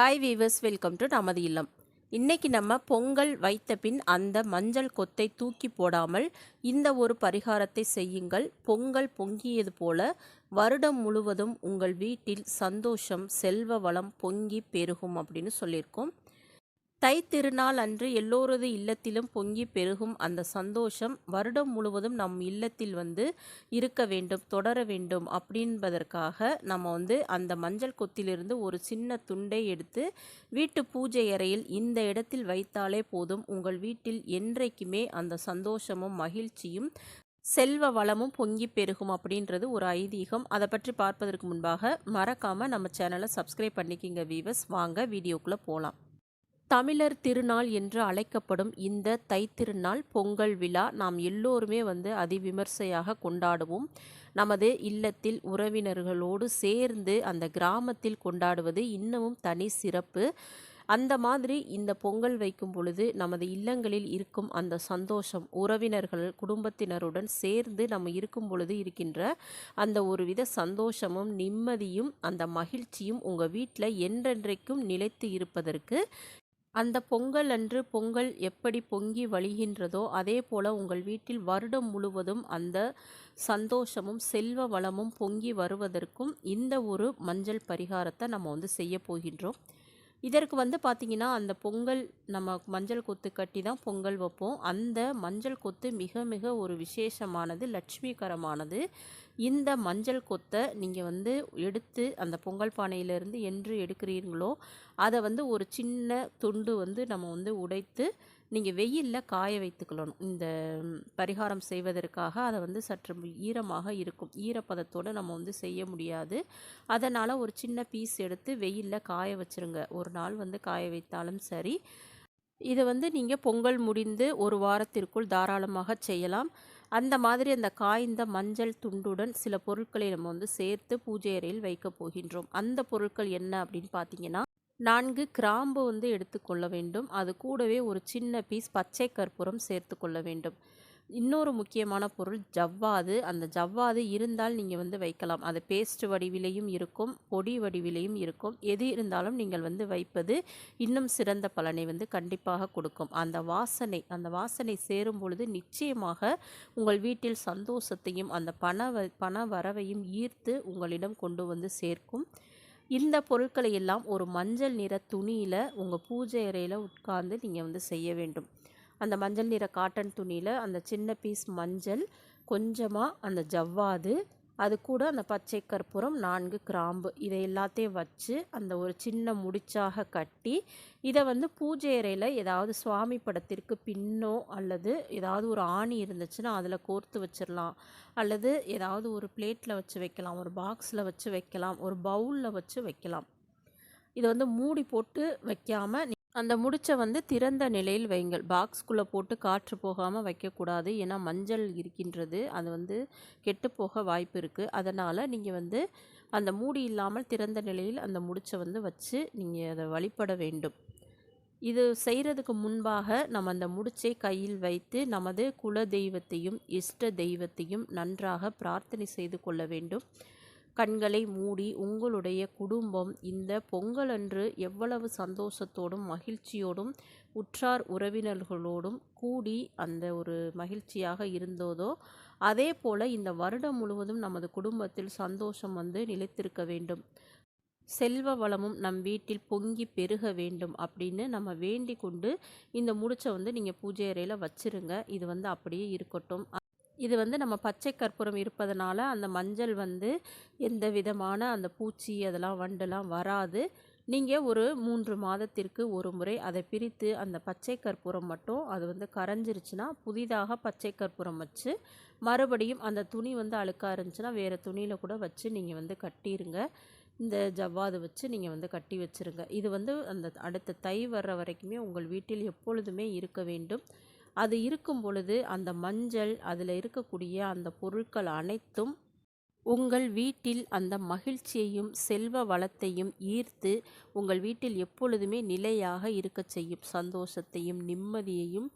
Hi viewers welcome to நமது இல்லம். இன்றைக்கி நம்ம பொங்கல் வைத்த பின் அந்த மஞ்சள் கொத்தை தூக்கி போடாமல் இந்த ஒரு பரிகாரத்தை செய்யுங்கள். பொங்கல் பொங்கியது போல வருடம் முழுவதும் உங்கள் வீட்டில் சந்தோஷம் செல்வ வளம் பொங்கி பெருகும் அப்படின்னு சொல்லியிருக்கோம். தை திருநாள் அன்று எல்லோரது இல்லத்திலும் பொங்கி பெருகும் அந்த சந்தோஷம் வருடம் முழுவதும் நம் இல்லத்தில் வந்து இருக்க வேண்டும் தொடர வேண்டும் அப்படின்பதற்காக நம்ம வந்து அந்த மஞ்சள் கொத்திலிருந்து ஒரு சின்ன துண்டை எடுத்து வீட்டு பூஜை அறையில் இந்த இடத்தில் வைத்தாலே போதும். உங்கள் வீட்டில் என்றைக்குமே அந்த சந்தோஷமும் மகிழ்ச்சியும் செல்வ வளமும் பொங்கி பெருகும் அப்படின்றது ஒரு ஐதீகம். அதை பற்றி பார்ப்பதற்கு முன்பாக மறக்காமல் நம்ம சேனலை சப்ஸ்கிரைப் பண்ணிக்கிங்க வீவர்ஸ். வாங்க வீடியோக்குள்ளே போகலாம் தமிழர் திருநாள் என்று அழைக்கப்படும் இந்த தைத்திருநாள் பொங்கல் விழா நாம் எல்லோருமே வந்து அதிவிமர்சையாக கொண்டாடுவோம். நமது இல்லத்தில் உறவினர்களோடு சேர்ந்து அந்த கிராமத்தில் கொண்டாடுவது இன்னமும் தனி சிறப்பு. அந்த மாதிரி இந்த பொங்கல் வைக்கும் பொழுது நமது இல்லங்களில் இருக்கும் அந்த சந்தோஷம் உறவினர்கள் குடும்பத்தினருடன் சேர்ந்து நம்ம இருக்கும் பொழுது இருக்கின்ற அந்த ஒருவித சந்தோஷமும் நிம்மதியும் அந்த மகிழ்ச்சியும் உங்கள் வீட்டில் என்றென்றைக்கும் நிலைத்து இருப்பதற்கு அந்த பொங்கல் அன்று பொங்கல் எப்படி பொங்கி வழிகின்றதோ அதே போல் உங்கள் வீட்டில் வருடம் முழுவதும் அந்த சந்தோஷமும் செல்வ வளமும் பொங்கி வருவதற்கும் இந்த ஒரு மஞ்சள் பரிகாரத்தை நம்ம வந்து செய்ய போகின்றோம். இதற்கு வந்து பார்த்திங்கன்னா அந்த பொங்கல் நம்ம மஞ்சள் கொத்து கட்டி தான் பொங்கல் வைப்போம். அந்த மஞ்சள் கொத்து மிக மிக ஒரு விசேஷமானது லட்சுமிகரமானது. இந்த மஞ்சள் கொத்தை நீங்கள் வந்து எடுத்து அந்த பொங்கல் பானையிலேருந்து என்று எடுக்கிறீர்களோ அதை வந்து ஒரு சின்ன துண்டு வந்து நம்ம வந்து உடைத்து நீங்கள் வெயிலில் காய வைத்துக்கொள்ளணும். இந்த பரிகாரம் செய்வதற்காக அதை வந்து சற்று ஈரமாக இருக்கும். ஈரப்பதத்தோடு நம்ம வந்து செய்ய முடியாது. அதனால் ஒரு சின்ன பீஸ் எடுத்து வெயிலில் காய வச்சுருங்க. ஒரு நாள் வந்து காய வைத்தாலும் சரி. இதை வந்து நீங்கள் பொங்கல் முடிந்து ஒரு வாரத்திற்குள் தாராளமாக செய்யலாம். அந்த மாதிரி அந்த காய்ந்த மஞ்சள் துண்டுடன் சில பொருட்களை நம்ம வந்து சேர்த்து பூஜை அறையில் வைக்க போகின்றோம். அந்த பொருட்கள் என்ன அப்படின்னு பார்த்தீங்கன்னா நான்கு கிராம்பு வந்து எடுத்துக்கொள்ள வேண்டும். அது கூடவே ஒரு சின்ன பீஸ் பச்சை கற்பூரம் சேர்த்து கொள்ள வேண்டும். இன்னொரு முக்கியமான பொருள் ஜவ்வாது. அந்த ஜவ்வாது இருந்தால் நீங்கள் வந்து வைக்கலாம். அது பேஸ்ட் வடிவிலையும் இருக்கும் பொடி வடிவிலையும் இருக்கும். எது இருந்தாலும் நீங்கள் வந்து வைப்பது இன்னும் சிறந்த பலனை வந்து கண்டிப்பாக கொடுக்கும். அந்த வாசனை அந்த வாசனை சேரும் பொழுது நிச்சயமாக உங்கள் வீட்டில் சந்தோஷத்தையும் அந்த பண பண வரவையும் ஈர்த்து உங்களிடம் கொண்டு வந்து சேர்க்கும். இந்த பொருட்களை எல்லாம் ஒரு மஞ்சள் நிற துணியில் உங்கள் பூஜை அறையில் உட்கார்ந்து நீங்கள் வந்து செய்ய வேண்டும். அந்த மஞ்சள் நிற காட்டன் துணியில் அந்த சின்ன பீஸ் மஞ்சள் கொஞ்சமாக அந்த ஜவ்வாது அது கூட அந்த பச்சை கற்பூரம் நான்கு கிராம்பு இதை எல்லாத்தையும் வச்சு அந்த ஒரு சின்ன முடிச்சாக கட்டி இதை வந்து பூஜை அறையில் ஏதாவது சுவாமி படத்திற்கு பின்னோ அல்லது ஏதாவது ஒரு ஆணி இருந்துச்சுன்னா அதில் கோர்த்து வச்சிடலாம் அல்லது ஏதாவது ஒரு பிளேட்டில் வச்சு வைக்கலாம் ஒரு பாக்ஸில் வச்சு வைக்கலாம் ஒரு பவுலில் வச்சு வைக்கலாம். இதை வந்து மூடி போட்டு வைக்காமல் அந்த முடிச்சை வந்து திறந்த நிலையில் வைங்கள் பாக்ஸ்குள்ளே போட்டு காற்று போகாமல் வைக்கக்கூடாது. ஏன்னா மஞ்சள் இருக்கின்றது. அது வந்து கெட்டு போக வாய்ப்பு இருக்குது அதனால் நீங்கள் வந்து அந்த மூடி இல்லாமல் திறந்த நிலையில் அந்த முடிச்சை வந்து வச்சு நீங்கள் அதை வழிபட வேண்டும். இது செய்கிறதுக்கு முன்பாக நம்ம அந்த முடிச்சை கையில் வைத்து நமது குல தெய்வத்தையும் இஷ்ட தெய்வத்தையும் நன்றாக பிரார்த்தனை செய்து கொள்ள வேண்டும். கண்களை மூடி உங்களுடைய குடும்பம் இந்த பொங்கல் அன்று எவ்வளவு சந்தோஷத்தோடும் மகிழ்ச்சியோடும் உற்றார் உறவினர்களோடும் கூடி அந்த ஒரு மகிழ்ச்சியாக இருந்ததோ அதே போல் இந்த வருடம் முழுவதும் நமது குடும்பத்தில் சந்தோஷம் வந்து நிலைத்திருக்க வேண்டும். செல்வ வளமும் நம் வீட்டில் பொங்கி பெருக வேண்டும் அப்படின்னு நம்ம வேண்டி கொண்டு இந்த முடிச்சை வந்து நீங்கள் பூஜை அறையில் வச்சுருங்க. இது வந்து அப்படியே இருக்கட்டும். இது வந்து நம்ம பச்சை கற்பூரம் இருப்பதனால அந்த மஞ்சள் வந்து எந்த விதமான அந்த பூச்சி அதெல்லாம் வண்டுலாம் வராது. நீங்கள் ஒரு மூன்று மாதத்திற்கு ஒரு முறை அதை பிரித்து அந்த பச்சை கற்பூரம் மட்டும் அது வந்து கரைஞ்சிருச்சுன்னா புதிதாக பச்சை கற்பூரம் வச்சு மறுபடியும் அந்த துணி வந்து அழுக்காக இருந்துச்சுன்னா வேறு துணியில் கூட வச்சு நீங்கள் வந்து கட்டிடுங்க இந்த ஜவ்வாது வச்சு நீங்கள் வந்து கட்டி வச்சுருங்க. இது வந்து அந்த அடுத்த தை வர்ற வரைக்குமே உங்கள் வீட்டில் எப்பொழுதுமே இருக்க வேண்டும். அது இருக்கும் பொழுது அந்த மஞ்சள் அதில் இருக்கக்கூடிய அந்த பொருட்கள் அனைத்தும் உங்கள் வீட்டில் அந்த மகிழ்ச்சியையும் செல்வ வளத்தையும் ஈர்த்து உங்கள் வீட்டில் எப்பொழுதுமே நிலையாக இருக்கச் செய்யும். சந்தோஷத்தையும் நிம்மதியையும்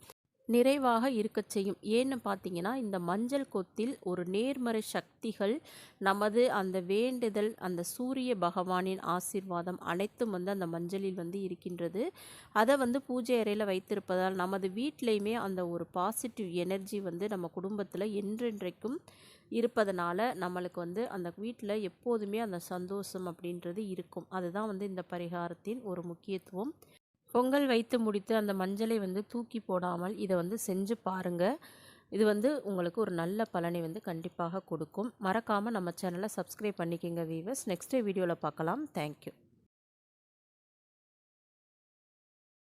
நிறைவாக இருக்கச் செய்யும். ஏன்னு பார்த்தீங்கன்னா இந்த மஞ்சள் கொத்தில் ஒரு நேர்மறை சக்திகள் நமது அந்த வேண்டுதல் அந்த சூரிய பகவானின் ஆசீர்வாதம் அனைத்தும் வந்து அந்த மஞ்சளில் வந்து இருக்கின்றது. அதை வந்து பூஜை அறையில் வைத்திருப்பதால் நமது வீட்லேயுமே அந்த ஒரு பாசிட்டிவ் எனர்ஜி வந்து நம்ம குடும்பத்தில் என்றென்றைக்கும் இருப்பதனால நம்மளுக்கு வந்து அந்த வீட்டில் எப்போதுமே அந்த சந்தோஷம் அப்படின்றது இருக்கும். அதுதான் வந்து இந்த பரிகாரத்தின் ஒரு முக்கியத்துவம். பொங்கல் வைத்து முடித்து அந்த மஞ்சளை வந்து தூக்கி போடாமல் இதை வந்து செஞ்சு பாருங்கள் இது வந்து உங்களுக்கு ஒரு நல்ல பலனை வந்து கண்டிப்பாக கொடுக்கும். மறக்காமல் நம்ம சேனலை சப்ஸ்கிரைப் பண்ணிக்கோங்க வீவர்ஸ் நெக்ஸ்ட் வீடியோவில் பார்க்கலாம். தேங்க்யூ